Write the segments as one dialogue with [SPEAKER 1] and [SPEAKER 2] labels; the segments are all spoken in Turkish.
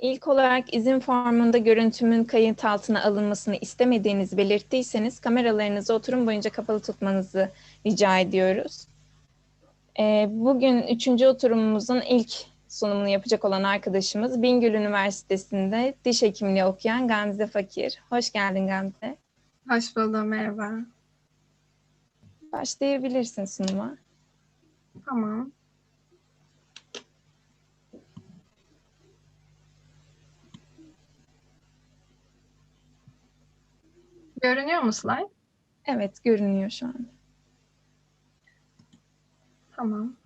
[SPEAKER 1] İlk olarak izin formunda görüntümün kayıt altına alınmasını istemediğinizi belirttiyseniz kameralarınızı oturum boyunca kapalı tutmanızı rica ediyoruz. Ee, Bugün üçüncü oturumumuzun ilk sunumunu yapacak olan arkadaşımız Bingöl Üniversitesi'nde diş hekimliği okuyan Gamze Fakir. Hoş geldin Gamze.
[SPEAKER 2] Hoş buldum, merhaba.
[SPEAKER 1] Başlayabilirsin sunuma.
[SPEAKER 2] Tamam. Görünüyor mu slide?
[SPEAKER 1] Evet, görünüyor şu an.
[SPEAKER 2] Tamam.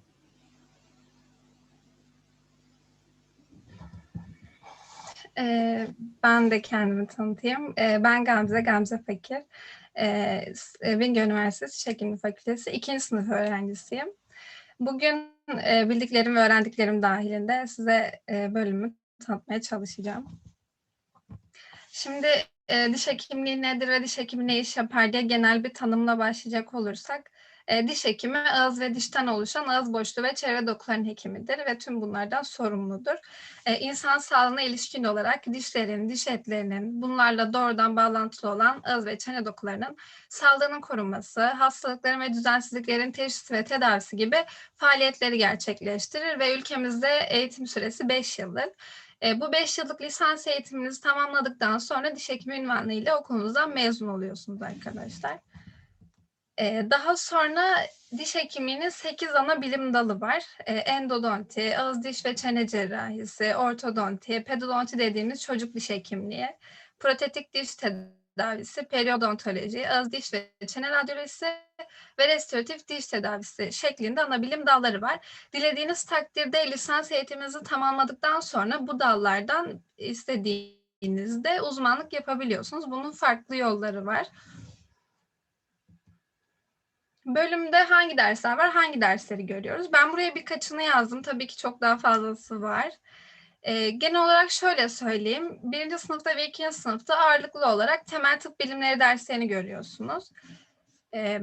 [SPEAKER 2] Ee, ben de kendimi tanıtayım. Ee, ben Gamze, Gamze Fakir. Ee, Bingöl Üniversitesi Diş Hekimliği Fakültesi 2. sınıf öğrencisiyim. Bugün e, bildiklerim ve öğrendiklerim dahilinde size e, bölümü tanıtmaya çalışacağım. Şimdi e, diş hekimliği nedir ve diş hekimi ne iş yapar diye genel bir tanımla başlayacak olursak, e, diş hekimi ağız ve dişten oluşan ağız boşluğu ve çevre dokuların hekimidir ve tüm bunlardan sorumludur. E, insan sağlığına ilişkin olarak dişlerin, diş etlerinin bunlarla doğrudan bağlantılı olan ağız ve çene dokularının sağlığının korunması, hastalıkların ve düzensizliklerin teşhisi ve tedavisi gibi faaliyetleri gerçekleştirir ve ülkemizde eğitim süresi 5 yıldır. E, bu 5 yıllık lisans eğitiminizi tamamladıktan sonra diş hekimi ünvanı ile okulunuzdan mezun oluyorsunuz arkadaşlar. E, daha sonra diş hekimliğinin 8 ana bilim dalı var. E, endodonti, ağız diş ve çene cerrahisi, ortodonti, pedodonti dediğimiz çocuk diş hekimliği, protetik diş tedavisi, periodontoloji, ağız diş ve çene radyolojisi ve restoratif diş tedavisi şeklinde ana bilim dalları var. Dilediğiniz takdirde lisans eğitiminizi tamamladıktan sonra bu dallardan istediğinizde uzmanlık yapabiliyorsunuz. Bunun farklı yolları var. Bölümde hangi dersler var, hangi dersleri görüyoruz? Ben buraya birkaçını yazdım. Tabii ki çok daha fazlası var. Ee, genel olarak şöyle söyleyeyim. Birinci sınıfta ve ikinci sınıfta ağırlıklı olarak temel tıp bilimleri derslerini görüyorsunuz. Ee,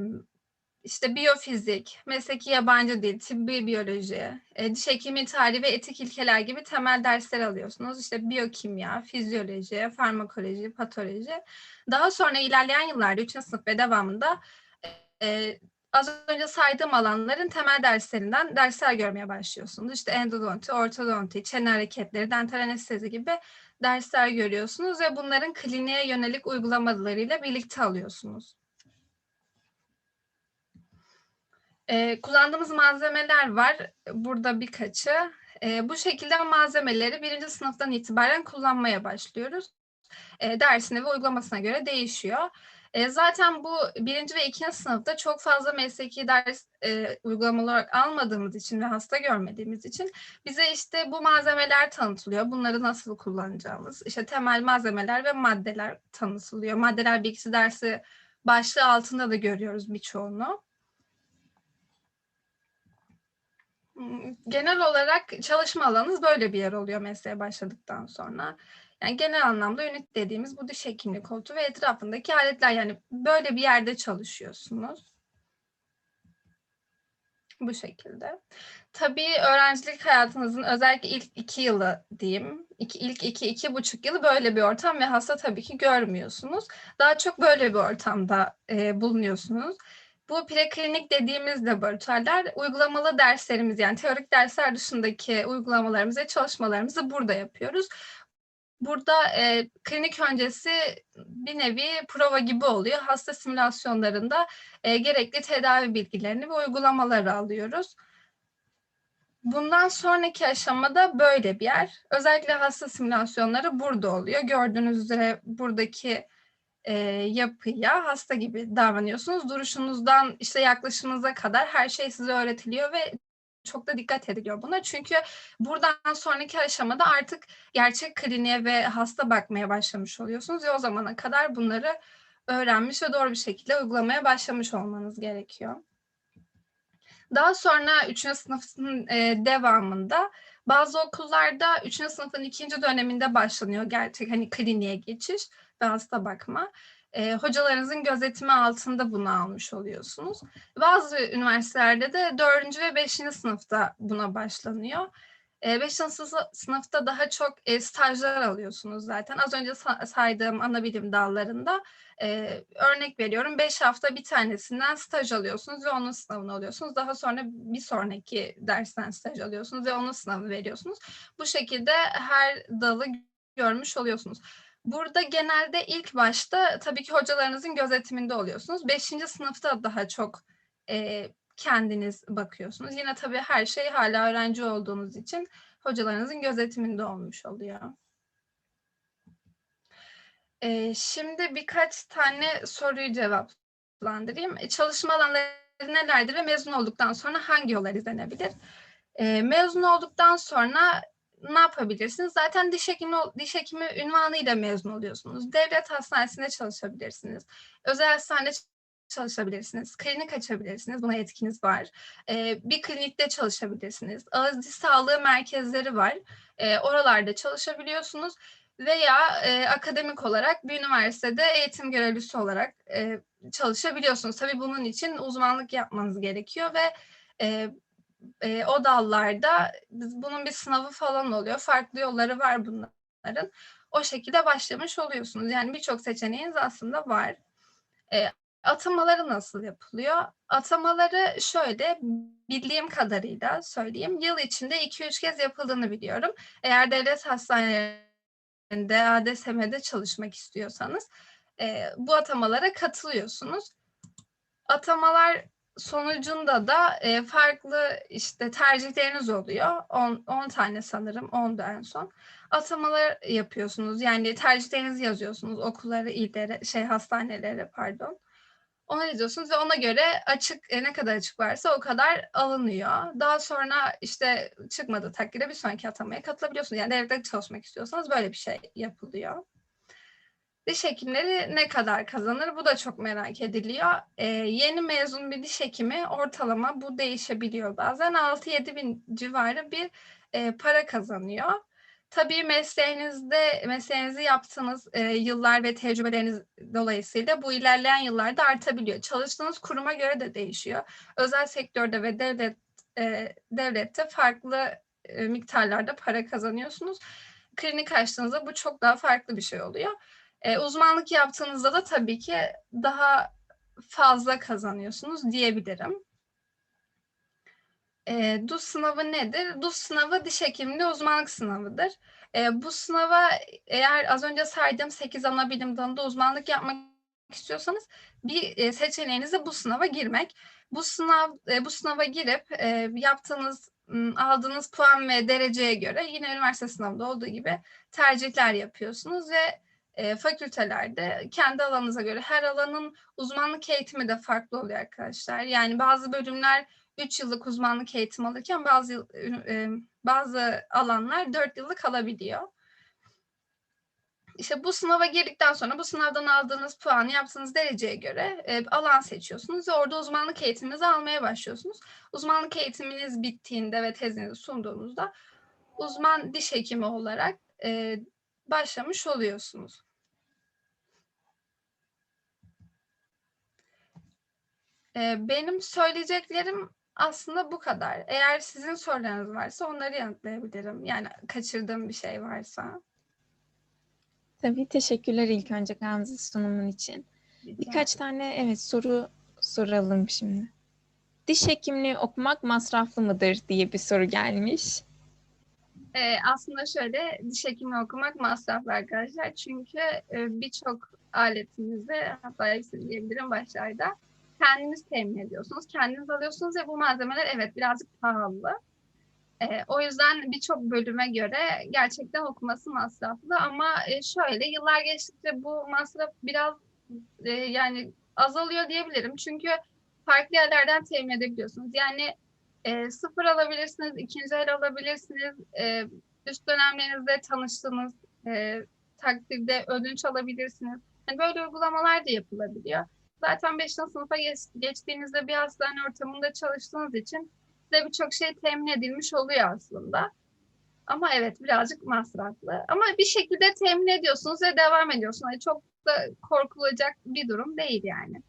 [SPEAKER 2] işte biyofizik, mesleki yabancı dil, tıbbi biyoloji, e, diş hekimi tarihi ve etik ilkeler gibi temel dersler alıyorsunuz. İşte biyokimya, fizyoloji, farmakoloji, patoloji. Daha sonra ilerleyen yıllarda 3. sınıf ve devamında e, az önce saydığım alanların temel derslerinden dersler görmeye başlıyorsunuz. İşte endodonti, ortodonti, çene hareketleri, dental anestezi gibi dersler görüyorsunuz ve bunların kliniğe yönelik uygulamalarıyla birlikte alıyorsunuz. Ee, kullandığımız malzemeler var. Burada birkaçı. Ee, bu şekilde malzemeleri birinci sınıftan itibaren kullanmaya başlıyoruz. Ee, dersine ve uygulamasına göre değişiyor. Ee, zaten bu birinci ve ikinci sınıfta çok fazla mesleki ders e, uygulamalı olarak almadığımız için ve hasta görmediğimiz için bize işte bu malzemeler tanıtılıyor. Bunları nasıl kullanacağımız, işte temel malzemeler ve maddeler tanıtılıyor. Maddeler bilgisi dersi başlığı altında da görüyoruz birçoğunu. Hmm, Genel olarak çalışma alanınız böyle bir yer oluyor mesleğe başladıktan sonra. Yani genel anlamda ünit dediğimiz bu diş hekimliği koltuğu ve etrafındaki aletler yani böyle bir yerde çalışıyorsunuz. Bu şekilde. Tabii öğrencilik hayatınızın özellikle ilk iki yılı diyeyim, iki, ilk iki, iki buçuk yılı böyle bir ortam ve hasta tabii ki görmüyorsunuz. Daha çok böyle bir ortamda e, bulunuyorsunuz. Bu preklinik dediğimiz laboratuvarlar uygulamalı derslerimiz yani teorik dersler dışındaki uygulamalarımızı ve çalışmalarımızı burada yapıyoruz. Burada e, klinik öncesi bir nevi prova gibi oluyor. Hasta simülasyonlarında e, gerekli tedavi bilgilerini ve uygulamaları alıyoruz. Bundan sonraki aşamada böyle bir yer. Özellikle hasta simülasyonları burada oluyor. Gördüğünüz üzere buradaki e, yapıya hasta gibi davranıyorsunuz. Duruşunuzdan işte yaklaşımınıza kadar her şey size öğretiliyor ve çok da dikkat ediliyor buna. Çünkü buradan sonraki aşamada artık gerçek kliniğe ve hasta bakmaya başlamış oluyorsunuz ve o zamana kadar bunları öğrenmiş ve doğru bir şekilde uygulamaya başlamış olmanız gerekiyor. Daha sonra 3. sınıfın e, devamında bazı okullarda 3. sınıfın ikinci döneminde başlanıyor gerçek hani kliniğe geçiş ve hasta bakma. E, hocalarınızın gözetimi altında bunu almış oluyorsunuz. Bazı üniversitelerde de 4. ve 5. sınıfta buna başlanıyor. 5. sınıfta daha çok e, stajlar alıyorsunuz zaten. Az önce sa- saydığım ana bilim dallarında e, örnek veriyorum 5 hafta bir tanesinden staj alıyorsunuz ve onun sınavını alıyorsunuz. Daha sonra bir sonraki dersten staj alıyorsunuz ve onun sınavını veriyorsunuz. Bu şekilde her dalı görmüş oluyorsunuz. Burada genelde ilk başta tabii ki hocalarınızın gözetiminde oluyorsunuz. Beşinci sınıfta daha çok e, kendiniz bakıyorsunuz. Yine tabii her şey hala öğrenci olduğunuz için hocalarınızın gözetiminde olmuş oluyor. E, şimdi birkaç tane soruyu cevaplandırayım. E, çalışma alanları nelerdir ve mezun olduktan sonra hangi yollar izlenebilir? E, mezun olduktan sonra ne yapabilirsiniz? Zaten diş hekimi, diş hekimi ünvanıyla mezun oluyorsunuz. Devlet hastanesinde çalışabilirsiniz. Özel hastanede çalışabilirsiniz. Klinik açabilirsiniz. Buna yetkiniz var. Ee, bir klinikte çalışabilirsiniz. Ağız diş sağlığı merkezleri var. Ee, oralarda çalışabiliyorsunuz. Veya e, akademik olarak bir üniversitede eğitim görevlisi olarak e, çalışabiliyorsunuz. Tabii bunun için uzmanlık yapmanız gerekiyor ve e, e, o dallarda biz, bunun bir sınavı falan oluyor. Farklı yolları var bunların. O şekilde başlamış oluyorsunuz. Yani birçok seçeneğiniz aslında var. E, atamaları nasıl yapılıyor? Atamaları şöyle bildiğim kadarıyla söyleyeyim. Yıl içinde 2-3 kez yapıldığını biliyorum. Eğer devlet hastanelerinde, ADSM'de çalışmak istiyorsanız e, bu atamalara katılıyorsunuz. Atamalar sonucunda da e, farklı işte tercihleriniz oluyor. 10 tane sanırım, 10 da en son. Atamalar yapıyorsunuz. Yani tercihlerinizi yazıyorsunuz okulları, illere, şey hastanelere pardon. Ona yazıyorsunuz ve ona göre açık e, ne kadar açık varsa o kadar alınıyor. Daha sonra işte çıkmadığı takdirde bir sonraki atamaya katılabiliyorsunuz. Yani devlette çalışmak istiyorsanız böyle bir şey yapılıyor. Diş hekimleri ne kadar kazanır? Bu da çok merak ediliyor. Ee, yeni mezun bir diş hekimi ortalama bu değişebiliyor. Bazen 6-7 bin civarı bir e, para kazanıyor. Tabii mesleğinizde, mesleğinizi yaptığınız e, yıllar ve tecrübeleriniz dolayısıyla bu ilerleyen yıllarda artabiliyor. Çalıştığınız kuruma göre de değişiyor. Özel sektörde ve devlet e, devlette farklı e, miktarlarda para kazanıyorsunuz. Klinik açtığınızda bu çok daha farklı bir şey oluyor. E, uzmanlık yaptığınızda da tabii ki daha fazla kazanıyorsunuz diyebilirim. E, DUS sınavı nedir? DUS sınavı diş hekimliği uzmanlık sınavıdır. E, bu sınava eğer az önce saydığım 8 ana bilim dalında uzmanlık yapmak istiyorsanız bir e, seçeneğiniz de bu sınava girmek. Bu sınav e, bu sınava girip e, yaptığınız aldığınız puan ve dereceye göre yine üniversite sınavında olduğu gibi tercihler yapıyorsunuz ve e, fakültelerde kendi alanınıza göre her alanın uzmanlık eğitimi de farklı oluyor arkadaşlar. Yani bazı bölümler 3 yıllık uzmanlık eğitim alırken bazı e, bazı alanlar 4 yıllık alabiliyor. İşte bu sınava girdikten sonra bu sınavdan aldığınız puanı yaptığınız dereceye göre e, alan seçiyorsunuz ve orada uzmanlık eğitiminizi almaya başlıyorsunuz. Uzmanlık eğitiminiz bittiğinde ve tezinizi sunduğunuzda uzman diş hekimi olarak e, başlamış oluyorsunuz. Benim söyleyeceklerim aslında bu kadar. Eğer sizin sorularınız varsa onları yanıtlayabilirim. Yani kaçırdığım bir şey varsa.
[SPEAKER 1] Tabii teşekkürler ilk önce Gamze sunumun için. Birkaç tane evet soru soralım şimdi. Diş hekimliği okumak masraflı mıdır diye bir soru gelmiş.
[SPEAKER 2] Ee, aslında şöyle diş hekimi okumak masraflı arkadaşlar. Çünkü e, birçok aletinizi hatta hepsini diyebilirim başlarda kendiniz temin ediyorsunuz. Kendiniz alıyorsunuz ve bu malzemeler evet birazcık pahalı. Ee, o yüzden birçok bölüme göre gerçekten okuması masraflı ama e, şöyle yıllar geçtikçe bu masraf biraz e, yani azalıyor diyebilirim. Çünkü farklı yerlerden temin edebiliyorsunuz. Yani e, sıfır alabilirsiniz, ikinci el alabilirsiniz. E, üst dönemlerinizde tanıştığınız e, takdirde ödünç alabilirsiniz. Yani böyle uygulamalar da yapılabiliyor. Zaten 5. sınıfa geç, geçtiğinizde bir hastane ortamında çalıştığınız için size birçok şey temin edilmiş oluyor aslında. Ama evet birazcık masraflı. Ama bir şekilde temin ediyorsunuz ve devam ediyorsunuz. Yani çok da korkulacak bir durum değil yani.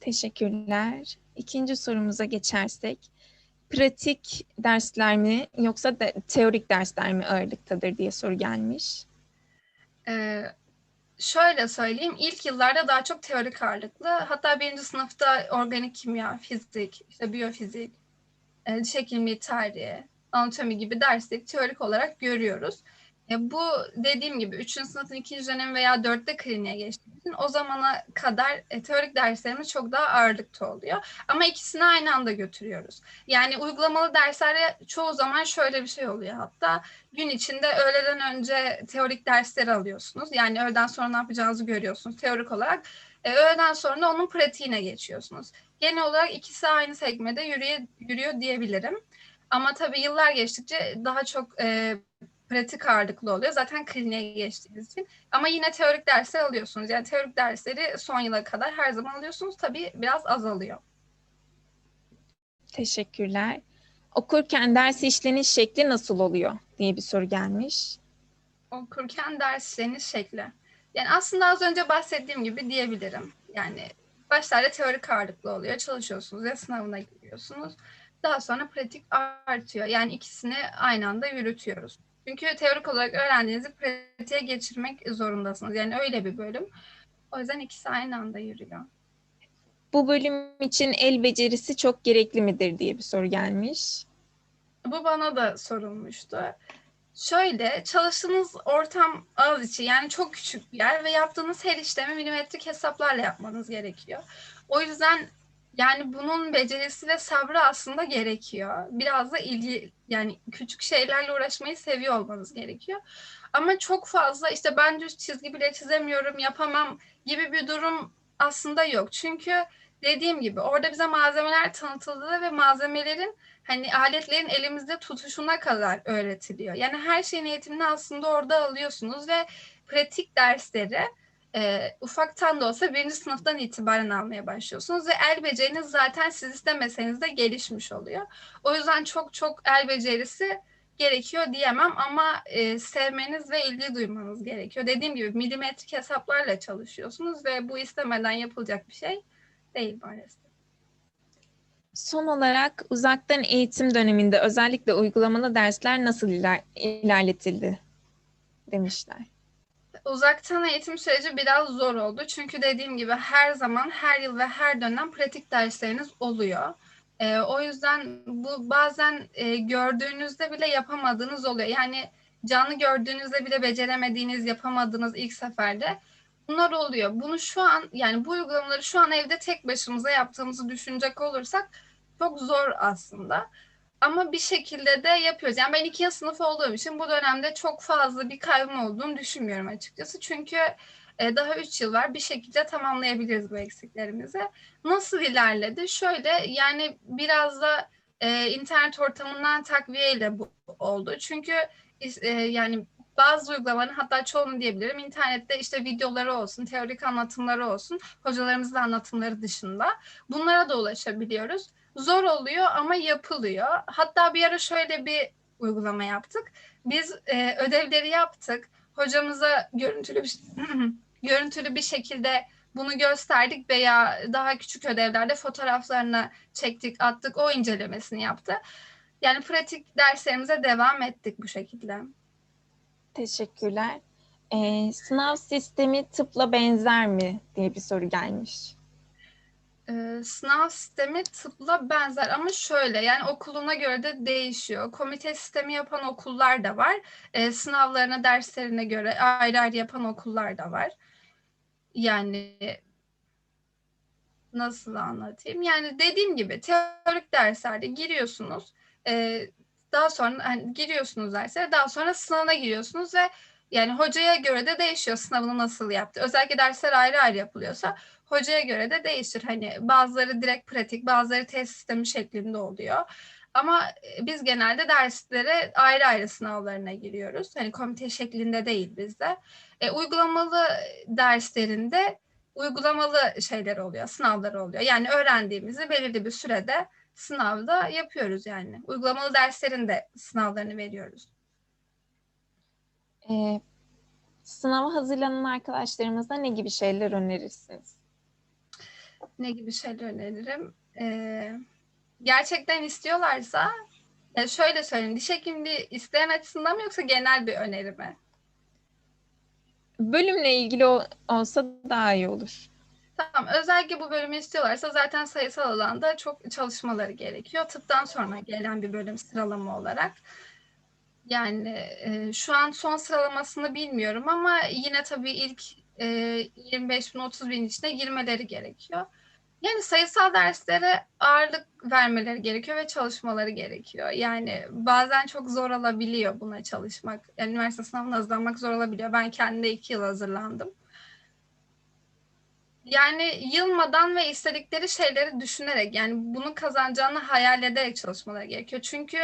[SPEAKER 1] Teşekkürler. İkinci sorumuza geçersek. pratik dersler mi yoksa de, teorik dersler mi ağırlıktadır diye soru gelmiş.
[SPEAKER 2] Ee, şöyle söyleyeyim, ilk yıllarda daha çok teorik ağırlıklı. Hatta birinci sınıfta organik kimya, fizik, işte biyofizik, e, diş hekimliği tarihi, anatomi gibi dersleri teorik olarak görüyoruz. E, bu dediğim gibi 3. sınıfın 2. dönemi veya 4'te kliniğe geçtiğimiz için o zamana kadar e, teorik derslerimiz çok daha ağırlıkta oluyor. Ama ikisini aynı anda götürüyoruz. Yani uygulamalı derslerde çoğu zaman şöyle bir şey oluyor hatta gün içinde öğleden önce teorik dersleri alıyorsunuz. Yani öğleden sonra ne yapacağınızı görüyorsunuz teorik olarak. E, öğleden sonra onun pratiğine geçiyorsunuz. Genel olarak ikisi aynı sekmede yürüyor, yürüyor diyebilirim. Ama tabii yıllar geçtikçe daha çok e, pratik ağırlıklı oluyor. Zaten kliniğe geçtiğiniz için. Ama yine teorik dersler alıyorsunuz. Yani teorik dersleri son yıla kadar her zaman alıyorsunuz. Tabii biraz azalıyor.
[SPEAKER 1] Teşekkürler. Okurken ders işleniş şekli nasıl oluyor diye bir soru gelmiş.
[SPEAKER 2] Okurken ders işleniş şekli. Yani aslında az önce bahsettiğim gibi diyebilirim. Yani başlarda teorik ağırlıklı oluyor. Çalışıyorsunuz ve sınavına giriyorsunuz. Daha sonra pratik artıyor. Yani ikisini aynı anda yürütüyoruz. Çünkü teorik olarak öğrendiğinizi pratiğe geçirmek zorundasınız. Yani öyle bir bölüm. O yüzden ikisi aynı anda yürüyor.
[SPEAKER 1] Bu bölüm için el becerisi çok gerekli midir diye bir soru gelmiş.
[SPEAKER 2] Bu bana da sorulmuştu. Şöyle çalıştığınız ortam ağız içi yani çok küçük bir yer ve yaptığınız her işlemi milimetrik hesaplarla yapmanız gerekiyor. O yüzden yani bunun becerisi ve sabrı aslında gerekiyor. Biraz da ilgi yani küçük şeylerle uğraşmayı seviyor olmanız gerekiyor. Ama çok fazla işte ben düz çizgi bile çizemiyorum, yapamam gibi bir durum aslında yok. Çünkü dediğim gibi orada bize malzemeler tanıtıldı ve malzemelerin hani aletlerin elimizde tutuşuna kadar öğretiliyor. Yani her şeyin eğitimini aslında orada alıyorsunuz ve pratik dersleri e, ufaktan da olsa birinci sınıftan itibaren almaya başlıyorsunuz ve el beceriniz zaten siz istemeseniz de gelişmiş oluyor. O yüzden çok çok el becerisi gerekiyor diyemem ama e, sevmeniz ve ilgi duymanız gerekiyor. Dediğim gibi milimetrik hesaplarla çalışıyorsunuz ve bu istemeden yapılacak bir şey değil maalesef.
[SPEAKER 1] Son olarak uzaktan eğitim döneminde özellikle uygulamalı dersler nasıl iler- ilerletildi demişler.
[SPEAKER 2] Uzaktan eğitim süreci biraz zor oldu. Çünkü dediğim gibi her zaman, her yıl ve her dönem pratik dersleriniz oluyor. Ee, o yüzden bu bazen e, gördüğünüzde bile yapamadığınız oluyor. Yani canlı gördüğünüzde bile beceremediğiniz, yapamadığınız ilk seferde bunlar oluyor. Bunu şu an yani bu uygulamaları şu an evde tek başımıza yaptığımızı düşünecek olursak çok zor aslında. Ama bir şekilde de yapıyoruz. Yani ben iki yıl sınıf olduğum için bu dönemde çok fazla bir kaybım olduğunu düşünmüyorum açıkçası. Çünkü e, daha üç yıl var. Bir şekilde tamamlayabiliriz bu eksiklerimizi. Nasıl ilerledi? Şöyle yani biraz da e, internet ortamından takviyeyle bu oldu. Çünkü e, yani bazı uygulamaların hatta çoğunu diyebilirim internette işte videoları olsun, teorik anlatımları olsun, hocalarımızın anlatımları dışında bunlara da ulaşabiliyoruz. Zor oluyor ama yapılıyor. Hatta bir ara şöyle bir uygulama yaptık. Biz e, ödevleri yaptık. Hocamıza görüntülü bir görüntülü bir şekilde bunu gösterdik veya daha küçük ödevlerde fotoğraflarını çektik, attık, o incelemesini yaptı. Yani pratik derslerimize devam ettik bu şekilde.
[SPEAKER 1] Teşekkürler. Ee, sınav sistemi tıpla benzer mi diye bir soru gelmiş.
[SPEAKER 2] Ee, sınav sistemi tıpla benzer ama şöyle yani okuluna göre de değişiyor. Komite sistemi yapan okullar da var. Ee, sınavlarına, derslerine göre ayrı ayrı yapan okullar da var. Yani nasıl anlatayım? Yani dediğim gibi teorik derslerde giriyorsunuz. Ee, daha sonra hani giriyorsunuz derslere, daha sonra sınavına giriyorsunuz ve yani hocaya göre de değişiyor sınavını nasıl yaptı. Özellikle dersler ayrı ayrı yapılıyorsa hocaya göre de değişir. Hani bazıları direkt pratik, bazıları test sistemi şeklinde oluyor. Ama biz genelde derslere ayrı ayrı sınavlarına giriyoruz. Hani komite şeklinde değil bizde. E, uygulamalı derslerinde uygulamalı şeyler oluyor, sınavlar oluyor. Yani öğrendiğimizi belirli bir sürede sınavda yapıyoruz yani. Uygulamalı derslerin de sınavlarını veriyoruz.
[SPEAKER 1] Ee, sınava hazırlanan arkadaşlarımıza ne gibi şeyler önerirsiniz?
[SPEAKER 2] Ne gibi şeyler öneririm? Ee, gerçekten istiyorlarsa e, şöyle söyleyeyim. Diş hekimliği isteyen açısından mı yoksa genel bir öneri mi?
[SPEAKER 1] Bölümle ilgili ol- olsa daha iyi olur.
[SPEAKER 2] Tamam. Özellikle bu bölümü istiyorlarsa zaten sayısal alanda çok çalışmaları gerekiyor. Tıptan sonra gelen bir bölüm sıralama olarak. Yani e, şu an son sıralamasını bilmiyorum ama yine tabii ilk e, 25 bin 30 bin içine girmeleri gerekiyor. Yani sayısal derslere ağırlık vermeleri gerekiyor ve çalışmaları gerekiyor. Yani bazen çok zor olabiliyor buna çalışmak. Yani üniversite sınavına hazırlanmak zor olabiliyor. Ben kendimde iki yıl hazırlandım. Yani yılmadan ve istedikleri şeyleri düşünerek yani bunu kazanacağını hayal ederek çalışmaları gerekiyor. Çünkü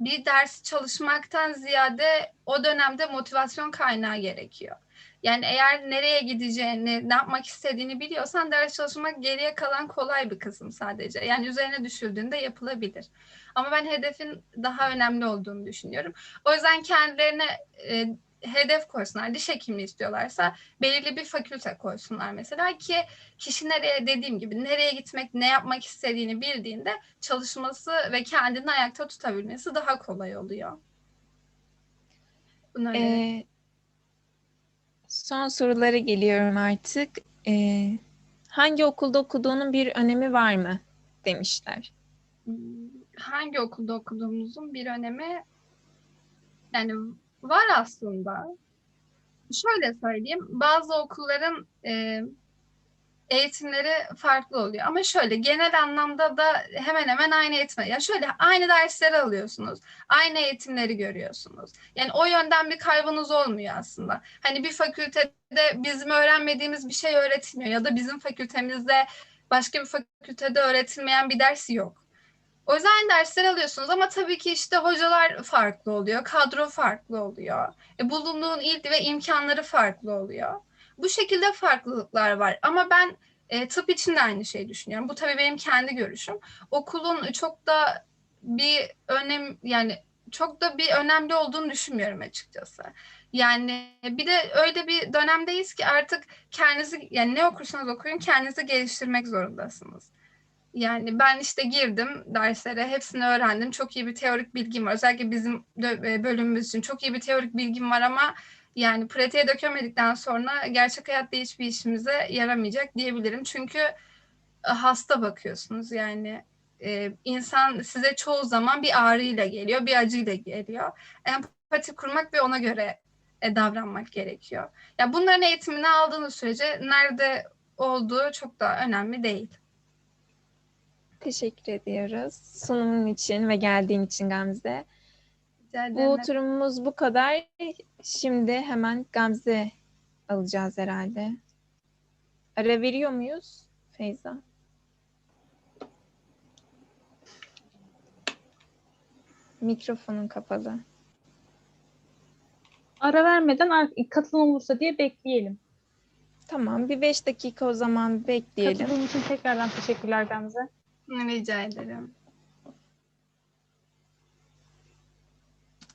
[SPEAKER 2] bir ders çalışmaktan ziyade o dönemde motivasyon kaynağı gerekiyor. Yani eğer nereye gideceğini, ne yapmak istediğini biliyorsan ders çalışmak geriye kalan kolay bir kısım sadece. Yani üzerine düşüldüğünde yapılabilir. Ama ben hedefin daha önemli olduğunu düşünüyorum. O yüzden kendilerine e, hedef koysunlar. Diş hekimliği istiyorlarsa belirli bir fakülte koysunlar mesela ki kişi nereye dediğim gibi nereye gitmek, ne yapmak istediğini bildiğinde çalışması ve kendini ayakta tutabilmesi daha kolay oluyor. Öyle-
[SPEAKER 1] Ee, son sorulara geliyorum artık. Ee, hangi okulda okuduğunun bir önemi var mı demişler.
[SPEAKER 2] Hmm, hangi okulda okuduğumuzun bir önemi yani var aslında. Şöyle söyleyeyim, bazı okulların e, eğitimleri farklı oluyor. Ama şöyle genel anlamda da hemen hemen aynı eğitim. Ya şöyle aynı dersleri alıyorsunuz. Aynı eğitimleri görüyorsunuz. Yani o yönden bir kaybınız olmuyor aslında. Hani bir fakültede bizim öğrenmediğimiz bir şey öğretilmiyor ya da bizim fakültemizde başka bir fakültede öğretilmeyen bir ders yok. Aynı dersleri alıyorsunuz ama tabii ki işte hocalar farklı oluyor, kadro farklı oluyor. E, bulunduğun il ve imkanları farklı oluyor. Bu şekilde farklılıklar var ama ben e, tıp için de aynı şeyi düşünüyorum. Bu tabii benim kendi görüşüm. Okulun çok da bir önem yani çok da bir önemli olduğunu düşünmüyorum açıkçası. Yani bir de öyle bir dönemdeyiz ki artık kendinizi yani ne okursanız okuyun kendinizi geliştirmek zorundasınız. Yani ben işte girdim derslere, hepsini öğrendim. Çok iyi bir teorik bilgim var. Özellikle bizim e, bölümümüz için çok iyi bir teorik bilgim var ama yani pratiğe dökemedikten sonra gerçek hayatta hiçbir işimize yaramayacak diyebilirim. Çünkü e, hasta bakıyorsunuz yani e, insan size çoğu zaman bir ağrıyla geliyor, bir acıyla geliyor. Empati kurmak ve ona göre e, davranmak gerekiyor. Ya bunların eğitimini aldığınız sürece nerede olduğu çok da önemli değil.
[SPEAKER 1] Teşekkür ediyoruz sunumun için ve geldiğin için Gamze. Bu oturumumuz bu kadar. Şimdi hemen Gamze alacağız herhalde. Ara veriyor muyuz Feyza? Mikrofonun kapalı.
[SPEAKER 3] Ara vermeden katılım olursa diye bekleyelim.
[SPEAKER 1] Tamam, bir beş dakika o zaman bekleyelim.
[SPEAKER 3] Katıldığın için tekrardan teşekkürler Gamze.
[SPEAKER 2] Rica ederim.